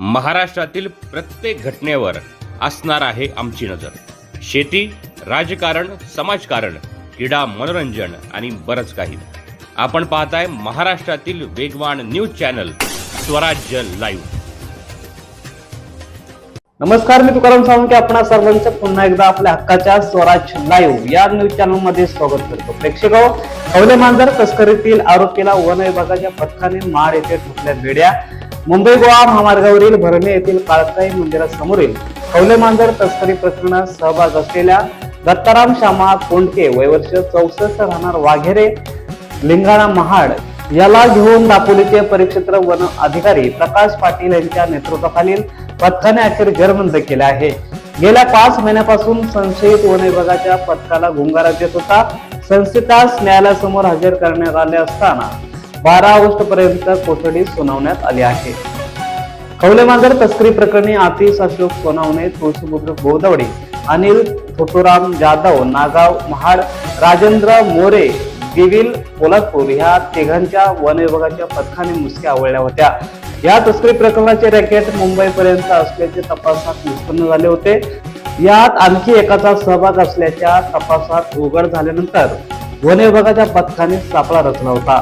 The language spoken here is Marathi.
महाराष्ट्रातील प्रत्येक घटनेवर असणार आहे आमची नजर. शेती राजकारण समाजकारण क्रीडा मनोरंजन आणि बरंच काही. आपण पाहताय महाराष्ट्रातील वेगवान न्यूज चॅनल स्वराज्य लाईव्ह. नमस्कार मी तुकाराम सावंत आपणा सर्वांचं पुन्हा एकदा आपल्या हक्काच्या स्वराज लाईव्ह या न्यूज चॅनलमध्ये स्वागत करतो. प्रेक्षक कवले मांजर तस्करीतील आरोपीला वन विभागाच्या पथकाने मार येथे ठोकल्या. बेड्या मुंबई गोवा महामार्गावरील भरणे येथील काळकाई मंदिरासमोरील कवले मांजर तस्करी प्रकरणात सहभाग असलेल्या दत्ताराम श्यामा कोंडके वयवर्ष चौसष्ट राहणार वाघेरे लिंगाणा महाड याला घेऊन दापोलीचे परिक्षेत्र वन अधिकारी प्रकाश पाटील यांच्या नेतृत्वाखालील पथकाने अखेर जरबंद केले आहे. गेल्या पाच महिन्यापासून संशयित वन विभागाच्या पथकाला गुंगारात येत होता. संस्थेतास न्यायालयासमोर हजर करण्यात आले असताना बारा ऑगस्ट पर्यंत कोठडी सुनावण्यात आली आहे. कवलेमांजर तस्करी प्रकरणी आतिश अशोक सोनावणे तुळशीपुत्र गोदवडे अनिल थोटोराम जाधव नागाव महाड राजेंद्र मोरे दिविल पोलादपूर ह्या तिघांच्या वन विभागाच्या पथकाने मुसक्या आवळल्या होत्या. या तस्करी प्रकरणाचे रॅकेट मुंबईपर्यंत असल्याचे तपासात निष्पन्न झाले होते. यात आणखी एकाचा सहभाग असल्याच्या तपासात उघड झाल्यानंतर वन विभागाच्या पथकाने सापळा रचला होता.